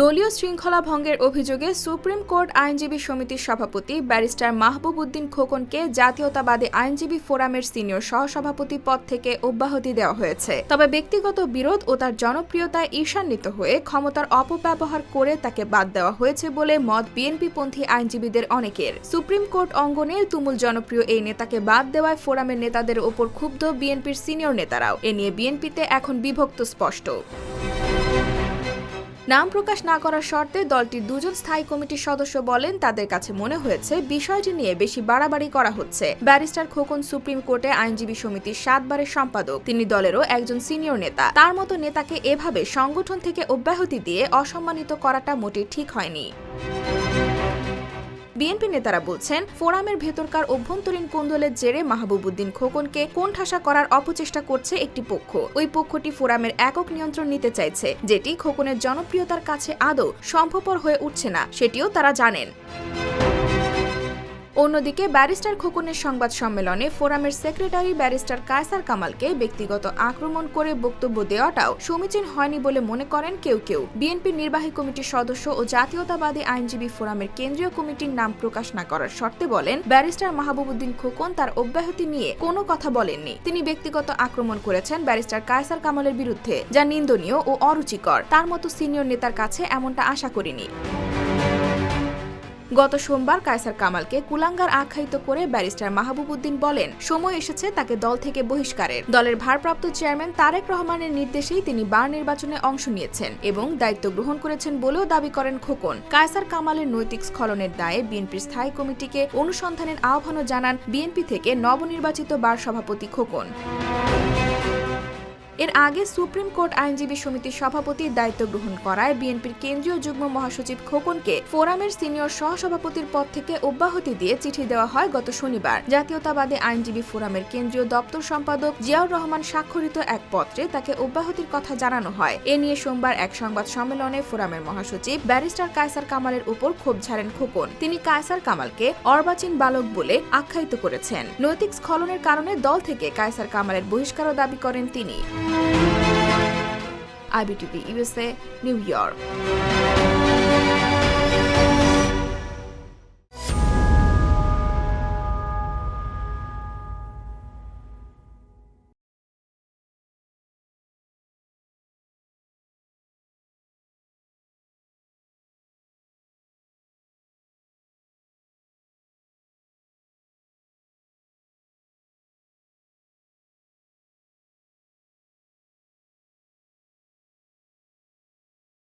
দলীয় শৃঙ্খলা ভঙ্গের অভিযোগে সুপ্রিম কোর্ট আইনজীবী সমিতির সভাপতি ব্যারিস্টার মাহবুব উদ্দিন খোকনকে জাতীয়তাবাদী আইনজীবী ফোরামের সিনিয়র সহসভাপতি পদ থেকে অব্যাহতি দেওয়া হয়েছে। তবে ব্যক্তিগত বিরোধ ও তার জনপ্রিয়তায় ঈর্ষান্বিত হয়ে ক্ষমতার অপব্যবহার করে তাকে বাদ দেওয়া হয়েছে বলে মত বিএনপিপন্থী আইনজীবীদের অনেকের। সুপ্রিম কোর্ট অঙ্গনে তুমুল জনপ্রিয় এই নেতাকে বাদ দেওয়ায় ফোরামের নেতাদের ওপর ক্ষুব্ধ বিএনপির সিনিয়র নেতারাও। এ নিয়ে বিএনপিতে এখন বিভক্ত স্পষ্ট। নাম প্রকাশ না করার শর্তে দলটির দুজন স্থায়ী কমিটির সদস্য বলেন তাদের কাছে মনে হয়েছে বিষয়টি নিয়ে বেশি বাড়াবাড়ি করা হচ্ছে। ব্যারিস্টার খোকন সুপ্রিম কোর্টে আইনজীবী সমিতির সাতবারের সম্পাদক। তিনি দলেরও একজন সিনিয়র নেতা। তার মতো নেতাকে এভাবে সংগঠন থেকে অব্যাহতি দিয়ে অসম্মানিত করাটা মোটে ঠিক হয়নি। বিএনপি নেতারা বলছেন, ফোরামের ভেতরকার অভ্যন্তরীণ কোন্দলের জেরে মাহবুবুদ্দিন খোকনকে কোণঠাসা করার অপচেষ্টা করছে একটি পক্ষ। ওই পক্ষটি ফোরামের একক নিয়ন্ত্রণ নিতে চাইছে, যেটি খোকনের জনপ্রিয়তার কাছে আদৌ সম্ভবপর হয়ে উঠছে না, সেটিও তারা জানেন। অন্যদিকে ব্যারিস্টার খোকনের সংবাদ সম্মেলনে ফোরামের সেক্রেটারি ব্যারিস্টার কায়সার কামালকে ব্যক্তিগত আক্রমণ করে বক্তব্য দেওয়াটাও সমীচীন হয়নি বলে মনে করেন কেউ কেউ। বিএনপির নির্বাহী কমিটির সদস্য ও জাতীয়তাবাদী আইনজীবী ফোরামের কেন্দ্রীয় কমিটির নাম প্রকাশ না করার শর্তে বলেন, ব্যারিস্টার মাহবুবুদ্দিন খোকন তার অব্যাহতি নিয়ে কোনো কথা বলেননি। তিনি ব্যক্তিগত আক্রমণ করেছেন ব্যারিস্টার কায়সার কামালের বিরুদ্ধে, যা নিন্দনীয় ও অরুচিকর। তার মতো সিনিয়র নেতার কাছে এমনটা আশা করিনি। গত সোমবার কায়সার কামালকে কুলাঙ্গার আখ্যায়িত করে ব্যারিস্টার মাহবুবুদ্দিন বলেন, সময় এসেছে তাকে দল থেকে বহিষ্কারের। দলের ভারপ্রাপ্ত চেয়ারম্যান তারেক রহমানের নির্দেশেই তিনি বার নির্বাচনে অংশ নিয়েছেন এবং দায়িত্ব গ্রহণ করেছেন বলেও দাবি করেন খোকন। কায়সার কামালের নৈতিক স্খলনের দায়ে বিএনপির স্থায়ী কমিটিকে অনুসন্ধানের আহ্বানও জানান বিএনপি থেকে নবনির্বাচিত বার সভাপতি খোকন। এর আগে সুপ্রিম কোর্ট আইনজীবী সমিতির সভাপতির দায়িত্ব গ্রহণ করায় বিএনপির কেন্দ্রীয় যুগ্ম মহাসচিব খোকনকে ফোরামের সিনিয়র সহসভাপতির পদ থেকে অব্যাহতি দিয়ে চিঠি দেওয়া হয় গত শনিবার। জাতীয়তাবাদী আইনজীবী ফোরামের কেন্দ্রীয় দপ্তর সম্পাদক জিয়াউর রহমান স্বাক্ষরিত এক পত্রে তাকে অব্যাহতির কথা জানানো হয়। এ নিয়ে সোমবার এক সংবাদ সম্মেলনে ফোরামের মহাসচিব ব্যারিস্টার কায়সার কামালের উপর ক্ষোভ ঝাড়েন খোকন। তিনি কায়সার কামালকে অর্বাচীন বালক বলে আখ্যায়িত করেছেন। নৈতিক স্খলনের কারণে দল থেকে কায়সার কামালের বহিষ্কারও দাবি করেন তিনি। IBTV USA, New York.